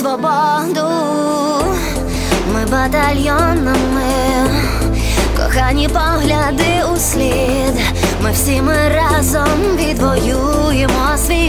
свободу, ми батальйонами, кохані погляди у слід, ми всі ми разом відвоюємо світ.